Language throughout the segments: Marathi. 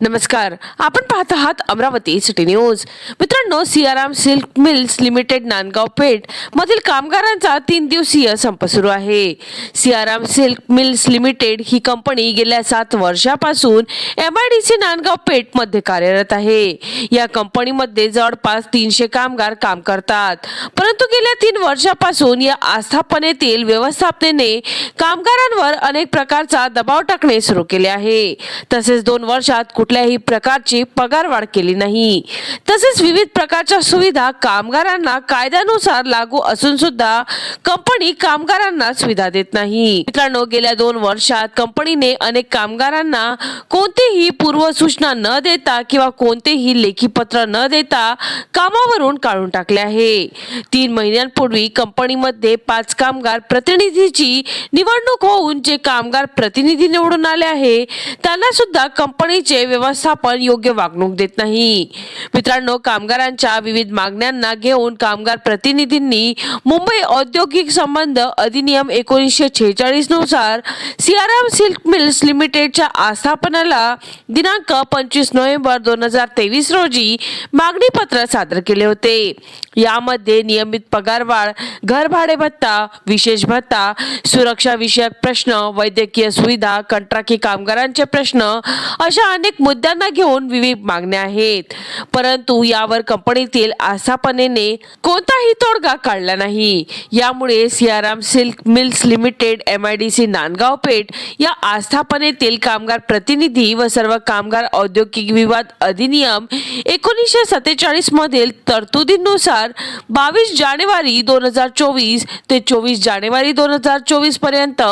नमस्कार. आपण पाहत आहात अमरावती सिटी न्यूज मित्रांनो Siyaram Silk Mills Limited Nandgaon Peth मधील कामगारांचा तीन दिवसीय संप सुरू आहे. सियाराम सिल्क मिल्स लिमिटेड ही कंपनी गेल्या सात वर्षापासून M I D C Nandgaon पेठमध्ये कार्यरत आहे. या कंपनीमध्ये जवळपास तीनशे कामगार काम करतात. परंतु गेल्या तीन वर्षापासून या आस्थापनेतील व्यवस्थापनेने कामगारांवर अनेक प्रकारचा दबाव टाकणे सुरू केले आहे. तसेच दोन वर्षात कुठल्याही प्रकारची पगारवाढ केली नाही. तसेच विविध प्रकारच्या सुविधा कामगारांना कायद्यानुसार लागू असून सुद्धा कंपनी कामगारांना सुविधा देत नाही. मित्रांनो गेल्या दोन वर्षात कंपनीने अनेक कामगारांना कोणतीही पूर्वसूचना न देता किंवा कोणतेही लेखी पत्र न देता कामावरून काढून टाकले आहे. तीन महिन्यांपूर्वी कंपनीमध्ये पाच कामगार प्रतिनिधीची निवडणूक होऊन जे कामगार प्रतिनिधी निवडून आले आहे त्यांना सुद्धा कंपनीचे व्यवस्थापन योग्य वागणूक देत नाही. मित्रांनो कामगारांच्या विविध मागण्यांना घेऊन कामगार प्रतिनिधींनी मुंबई औद्योगिक संबंध अधिनियम एकोणीसशे छेचाळीसनुसार सियाराम सिल्क मिल्स लिमिटेडच्या आस्थापनाला दिनांक पंचवीस नोव्हेंबर दोन हजार तेवीस रोजी मागणी पत्र सादर केले होते. यामध्ये नियमित पगारवाढ घर भाडे भत्ता विशेष भत्ता सुरक्षा विषयक प्रश्न वैद्यकीय सुविधा कंत्राटी कामगारांचे प्रश्न अशा अनेक मुद्द्यांना घेऊन विविध मागण्या आहेत. परंतु यावर कंपनीतील आस्थापनेने कोणताही तोडगा काढला नाही. यामुळे Siyaram Silk Mills Limited M I D C Nandgaon Peth या आस्थापनेतील कामगार प्रतिनिधी व सर्व कामगार औद्योगिक विवाद अधिनियम एकोणीसशे सत्तेचाळीस मधील तरतुदींनुसार बावीस जानेवारी दोन हजार चोवीस ते चोवीस जानेवारी दोन हजार चोवीसपर्यंत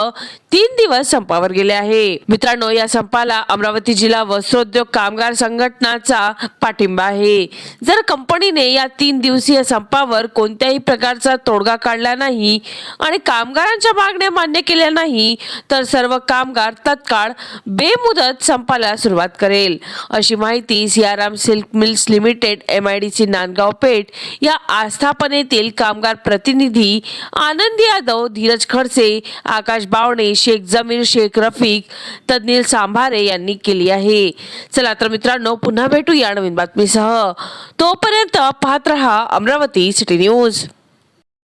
तीन दिवस संपावर गेले आहे. मित्रांनो या संपाला अमरावती जिल्हा वस्त्रोद्योग कामगार संघटनाचा पाठिंबा आहे. जर कंपनीने या तीन दिवसीय संपावर कोणत्याही प्रकारचा तोडगा काढला नाही आणि कामगारांच्या मागण्या मान्य केल्या नाही तर सर्व कामगार तत्काळ बेमुदत संपाला सुरुवात करेल. अशी माहिती Siyaram Silk Mills Limited M I D C Nandgaon Peth या आस्थापनेतील कामगार प्रतिनिधी आनंद यादव धीरज खडसे आकाश बावणे शेख जमीर शेख रफिक तज्ञ सांभारे यांनी केली आहे. चला तर मित्रांनो पुन्हा भेटू या नवीन बातमीसह. तोपर्यंत पाहत रहा अमरावती सिटी न्यूज.